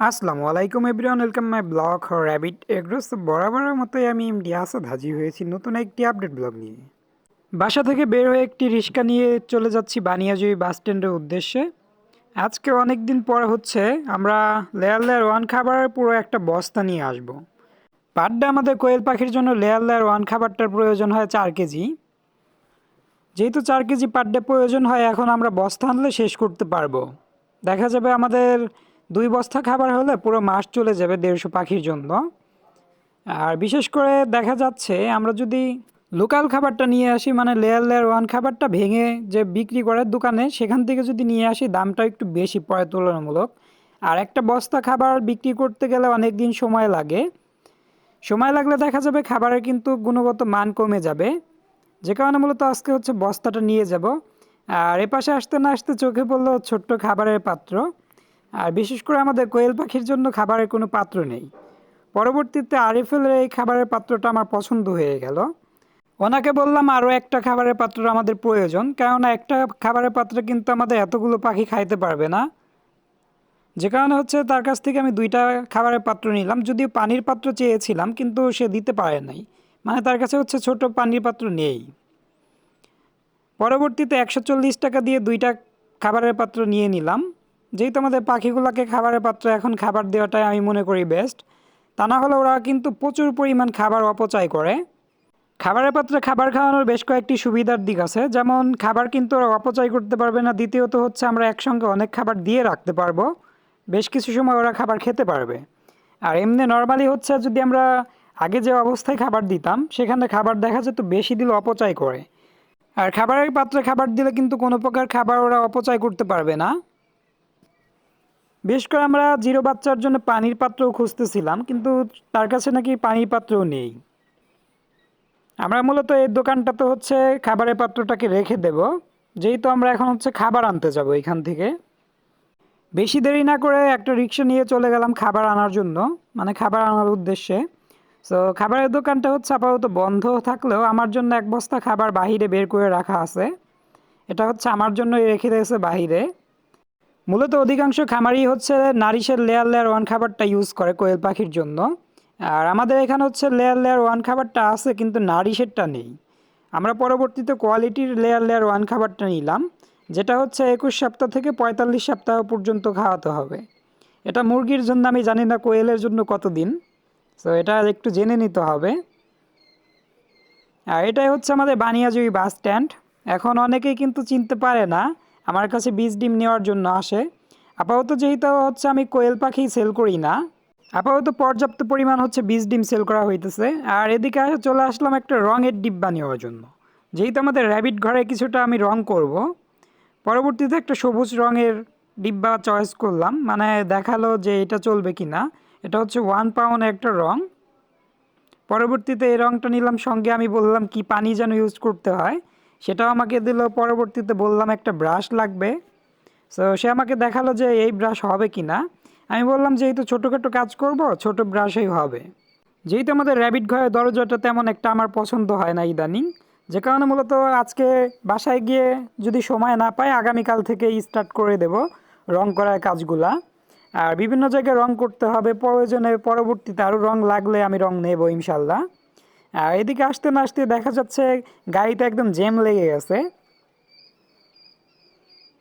আসসালামু আলাইকুম everyone, welcome my blog rabbit. এগ্রোস বরাবরের মতোই আমি এমডি আসাদ হাজির হয়েছি নতুন একটি আপডেট ব্লগ নিয়ে। বাসা থেকে বের হয়ে একটি রিক্সা নিয়ে চলে যাচ্ছি বানিয়াজুই বাস স্ট্যান্ডের উদ্দেশ্যে। আজকে অনেক দিন পর হচ্ছে আমরা লেয়ার লেয়ার ওয়ান খাবারের পুরো একটা বস্তা নিয়ে আসব। পার আমাদের কোয়েল পাখির জন্য লেয়ার লেয়ার ওয়ান খাবারটার প্রয়োজন হয় চার কেজি। যেহেতু চার কেজি পার ডে প্রয়োজন হয়, এখন আমরা বস্তা আনলে শেষ করতে পারব। দেখা যাবে আমাদের দুই বস্তা খাবার হলে পুরো মাস চলে যাবে দেড়শো পাখির জন্য। আর বিশেষ করে দেখা যাচ্ছে আমরা যদি লোকাল খাবারটা নিয়ে আসি মানে লেয়ার লেয়ার ওয়ান খাবারটা ভেঙে যে বিক্রি করে দোকানে, সেখান থেকে যদি নিয়ে আসি, দামটা একটু বেশি পড়ে তুলনামূলক। আর একটা বস্তা খাবার বিক্রি করতে গেলে অনেক দিন সময় লাগে। সময় লাগলে দেখা যাবে খাবারের কিন্তু গুণগত মান কমে যাবে। যে কারণে মূলত আজকে হচ্ছে বস্তাটা নিয়ে যাব। আর এপাশে আসতে না আসতে চোখে পড়ল ছোট্ট খাবারের পাত্র। আর বিশেষ করে আমাদের কোয়েল পাখির জন্য খাবারের কোনো পাত্র নেই। পরবর্তীতে আরিফেলের এই খাবারের পাত্রটা আমার পছন্দ হয়ে গেল। ওনাকে বললাম আরও একটা খাবারের পাত্র আমাদের প্রয়োজন, কেননা একটা খাবারের পাত্রে কিন্তু আমাদের এতগুলো পাখি খাইতে পারবে না। যে কারণে হচ্ছে তার কাছ থেকে আমি দুইটা খাবারের পাত্র নিলাম, যদিও পানির পাত্র চেয়েছিলাম, কিন্তু সে দিতে পারে নাই। মানে তার কাছে হচ্ছে ছোট পানির পাত্র নেই। পরবর্তীতে একশো চল্লিশ টাকা দিয়ে দুইটা খাবারের পাত্র নিয়ে নিলাম। যেহেতু আমাদের পাখিগুলোকে খাবারের পাত্র এখন খাবার দেওয়াটাই আমি মনে করি বেস্ট তা না হলে ওরা কিন্তু প্রচুর পরিমাণ খাবার অপচয় করে। খাবারের পাত্রে খাবার খাওয়ানোর বেশ কয়েকটি সুবিধার দিক আছে, যেমন খাবার কিন্তু ওরা অপচয় করতে পারবে না, দ্বিতীয়ত হচ্ছে আমরা একসঙ্গে অনেক খাবার দিয়ে রাখতে পারব, বেশ কিছু সময় ওরা খাবার খেতে পারবে। আর এমনি নর্মালি হচ্ছে যদি আমরা আগে যে অবস্থায় খাবার দিতাম, সেখানে খাবার দেখা যেত বেশি দিলে অপচয় করে। আর খাবারের পাত্রে খাবার দিলে কিন্তু কোনো প্রকার খাবার ওরা অপচয় করতে পারবে না। বিশেষ করে আমরা জিরো বাচ্চার জন্য পানির পাত্রও খুঁজতেছিলাম, কিন্তু তার কাছে নাকি পানির পাত্রও নেই। আমরা মূলত এই দোকানটা তো হচ্ছে খাবারের পাত্রটাকে রেখে দেব, যেহেতু আমরা এখন হচ্ছে খাবার আনতে যাব এখান থেকে। বেশি দেরি না করে একটা রিক্সা নিয়ে চলে গেলাম খাবার আনার জন্য মানে খাবার আনার উদ্দেশ্যে। সো খাবারের দোকানটা হচ্ছে আপাতত বন্ধ থাকলেও আমার জন্য এক বস্তা খাবার বাহিরে বের করে রাখা আছে। এটা হচ্ছে আমার জন্যই রেখে দিয়েছে বাহিরে। মূলত অধিকাংশ খামারই হচ্ছে নারিশের লেয়ার লেয়ার ওয়ান খাবারটা ইউজ করে কোয়েল পাখির জন্য। আর আমাদের এখানে হচ্ছে লেয়ার লেয়ার ওয়ান খাবারটা আছে, কিন্তু নারিশেরটা নেই। আমরা পরবর্তীতে কোয়ালিটির লেয়ার লেয়ার ওয়ান খাবারটা নিলাম, যেটা হচ্ছে একুশ সপ্তাহ থেকে পঁয়তাল্লিশ সপ্তাহ পর্যন্ত খাওয়াতে হবে। এটা মুরগির জন্য আমি জানি না কোয়েলের জন্য কতদিন সো এটা একটু জেনে নিতে হবে। আর এটাই হচ্ছে আমাদের বানিয়াজুই বাস স্ট্যান্ড। এখন অনেকেই কিন্তু চিনতে পারে না আমার কাছে বীজ ডিম নেওয়ার জন্য আসে। আপাতত যেহেতু হচ্ছে আমি কোয়েল পাখি সেল করি না, আপাতত পর্যাপ্ত পরিমাণ হচ্ছে বীজ ডিম সেল করা হইতেছে। আর এদিকে চলে আসলাম একটা রঙের ডিব্বা নেওয়ার জন্য। যেহেতু আমাদের র্যাবিট ঘরে কিছুটা আমি রং করব, পরবর্তীতে একটা সবুজ রঙের ডিব্বা চয়েস করলাম। মানে দেখাল যে এটা চলবে কি না এটা হচ্ছে ওয়ান পাউন্ড একটা রং। পরবর্তীতে এই রংটা নিলাম। সঙ্গে আমি বললাম কি পানি যেন ইউজ করতে হয়। সেটাও আমাকে দিল, পরবর্তীতে বললাম একটা ব্রাশ লাগবে। সো সে আমাকে দেখাল যে এই ব্রাশ হবে কি না আমি বললাম যে এই যেহেতু ছোটোখাটো কাজ করব, ছোট ব্রাশেই হবে। যেহেতু আমাদের র্যাবিট ঘরের দরজাটা তেমন একটা আমার পছন্দ হয় না ইদানিং, যে কারণে মূলত আজকে বাসায় গিয়ে যদি সময় না পাই, আগামীকাল থেকে স্টার্ট করে দেব রং করার কাজগুলা। আর বিভিন্ন জায়গায় রং করতে হবে, প্রয়োজনে পরবর্তীতে আরও রং লাগলে আমি রং নেব ইনশাল্লাহ। আর এদিকে আসতে না আসতে দেখা যাচ্ছে গাড়িতে একদম জ্যাম লেগে গেছে।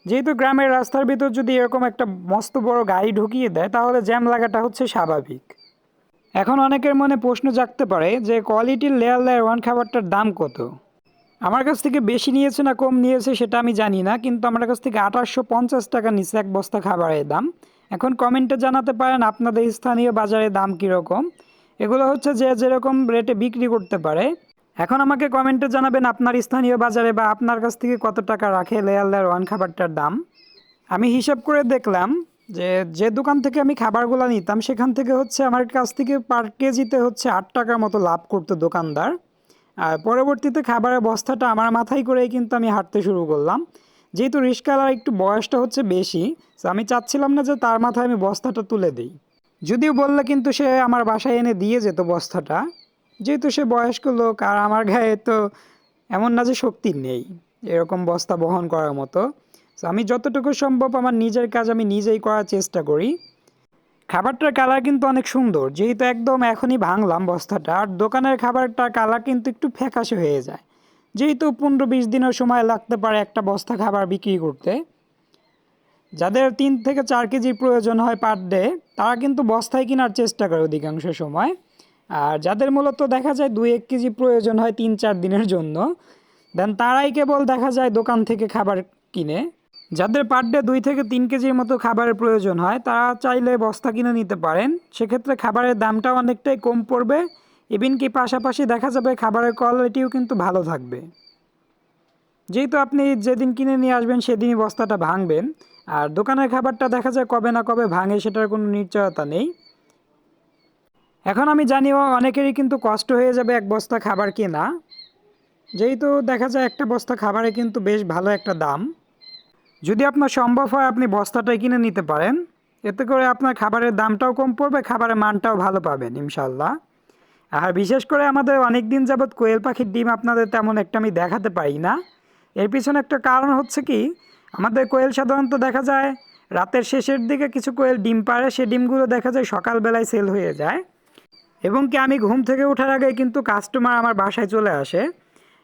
যেহেতু গ্রামের রাস্তার ভিতর যদি এরকম একটা মস্ত বড় গাড়ি ঢুকিয়ে দেয়, তাহলে জ্যাম লাগাটা হচ্ছে স্বাভাবিক। এখন অনেকের মনে প্রশ্ন জাগতে পারে যে কোয়ালিটির লেয়ার লেয়ার ওয়ান খাবারটার দাম কত? আমার কাছ থেকে বেশি নিয়েছে না কম নিয়েছে সেটা আমি জানি না, কিন্তু আমার কাছ থেকে আঠাশশো পঞ্চাশ টাকা নিচ্ছে এক বস্তা খাবারের দাম। এখন কমেন্টে জানাতে পারেন আপনাদের স্থানীয় বাজারে দাম কীরকম। এগুলো হচ্ছে যে যেরকম রেটে বিক্রি করতে পারে। এখন আমাকে কমেন্টে জানাবেন আপনার স্থানীয় বাজারে বা আপনার কাছ থেকে কত টাকা রাখে লেয়ার লেয়ার ওয়ান খাবারটার দাম। আমি হিসাব করে দেখলাম যে যে দোকান থেকে আমি খাবারগুলো নিতাম, সেখান থেকে হচ্ছে আমার কাছ থেকে পার কেজিতে হচ্ছে আট টাকার মতো লাভ করতো দোকানদার। আর পরবর্তীতে খাবারের বস্তাটা আমার মাথায় করেই কিন্তু আমি হাঁটতে শুরু করলাম। যেহেতু রিস্কালার একটু বয়সটা হচ্ছে বেশি আমি চাচ্ছিলাম না যে তার মাথায় আমি বস্তাটা তুলে দিই। যদিও বললে কিন্তু সে আমার বাসায় এনে দিয়ে যেত বস্তাটা, যেহেতু সে বয়স্ক লোক আর আমার গায়ে তো এমন না যে শক্তি নেই, এরকম বস্তা বহন করার মতো। তো আমি যতটুকু সম্ভব আমার নিজের কাজ আমি নিজেই করার চেষ্টা করি। খাবারটার কালার কিন্তু অনেক সুন্দর, যেহেতু একদম এখনই ভাঙলাম বস্তাটা, আর দোকানের খাবারটার কালার কিন্তু একটু ফ্যাকাশে হয়ে যায়। যেহেতু পনেরো বিশ দিনের সময় লাগতে পারে একটা বস্তা খাবার বিক্রি করতে। যাদের তিন থেকে চার কেজির প্রয়োজন হয় পার ডে তারা কিন্তু বস্তায় কেনার চেষ্টা করে অধিকাংশ সময়। আর যাদের মূলত দেখা যায় দুই এক কেজি প্রয়োজন হয় তিন চার দিনের জন্য দেন তারাই কেবল দেখা যায় দোকান থেকে খাবার কিনে। যাদের পার ডে দুই থেকে তিন কেজির মতো খাবারের প্রয়োজন হয়, তারা চাইলে বস্তা কিনে নিতে পারেন। সেক্ষেত্রে খাবারের দামটাও অনেকটাই কম পড়বে। ইভিন কি পাশাপাশি দেখা যাবে খাবারের কোয়ালিটিও কিন্তু ভালো থাকবে। যেহেতু আপনি যেদিন কিনে নিয়ে আসবেন, সেদিনই বস্তাটা ভাঙবেন। আর দোকানের খাবারটা দেখা যায় কবে না কবে ভাঙে, সেটার কোনো নিশ্চয়তা নেই। এখন আমি জানিও অনেকেরই কিন্তু কষ্ট হয়ে যাবে এক বস্তা খাবার কেনা। যেহেতু দেখা যায় একটা বস্তা খাবারে কিন্তু বেশ ভালো একটা দাম। যদি আপনার সম্ভব হয় আপনি বস্তাটাই কিনে নিতে পারেন। এতে করে আপনার খাবারের দামটাও কম পড়বে, খাবারের মানটাও ভালো পাবেন ইনশাল্লাহ আর বিশেষ করে আমাদের অনেক দিন যাবৎ কোয়েল পাখির ডিম আপনাদের তেমন একটা আমি দেখাতে পারি না। এর পিছনে একটা কারণ হচ্ছে কি আমাদের কোয়েল সাধারণত দেখা যায় রাতের শেষের দিকে কিছু কোয়েল ডিম পারে সে ডিমগুলো দেখা যায় সকালবেলায় সেল হয়ে যায়। এবং কি আমি ঘুম থেকে ওঠার আগে কিন্তু কাস্টমার আমার বাসায় চলে আসে।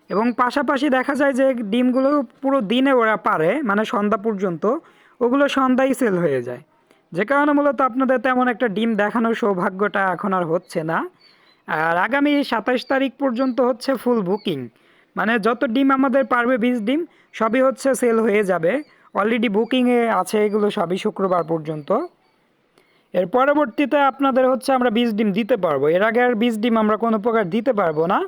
এবং পাশাপাশি দেখা যায় যে ডিমগুলো পুরো দিনে ওরা পারে মানে সন্ধ্যা পর্যন্ত, ওগুলো সন্ধ্যায় সেল হয়ে যায়। যে কারণে মূলত আপনাদের তেমন একটা ডিম দেখানোর সৌভাগ্যটা এখন আর হচ্ছে না। আর আগামী সাতাশ তারিখ পর্যন্ত হচ্ছে ফুল বুকিং মানে যত ডিম আমাদের পারবে, বিশ ডিম, সবই হচ্ছে সেল হয়ে যাবে। অলরেডি বুকিংয়ে আছে এগুলো সবই শুক্রবার পর্যন্ত। এর পরবর্তীতে আপনাদের হচ্ছে আমরা বিশ ডিম দিতে পারব। এর আগে আর বিশ ডিম আমরা কোনো প্রকার দিতে পারব না।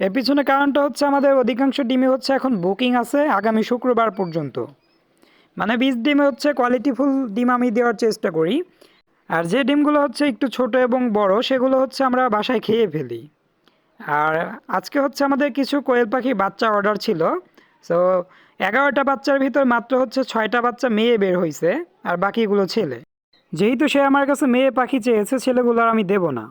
এর পিছনে কারণটা হচ্ছে আমাদের অধিকাংশ ডিমে হচ্ছে এখন বুকিং আছে আগামী শুক্রবার পর্যন্ত। মানে বীজ ডিমে হচ্ছে কোয়ালিটিফুল ডিম আমি দেওয়ার চেষ্টা করি। আর যে ডিমগুলো হচ্ছে একটু ছোট এবং বড়, সেগুলো হচ্ছে আমরা বাসায় খেয়ে ফেলি। আর আজকে হচ্ছে আমাদের কিছু কোয়েল পাখি বাচ্চা অর্ডার ছিল। সো এগারোটা বাচ্চার ভিতর মাত্র হচ্ছে ছয়টা বাচ্চা মেয়ে বের হয়েছে আর বাকিগুলো ছেলে। যেহেতু সে আমার কাছে মেয়ে পাখি চেয়েছে, ছেলেগুলো আর আমি দেব না।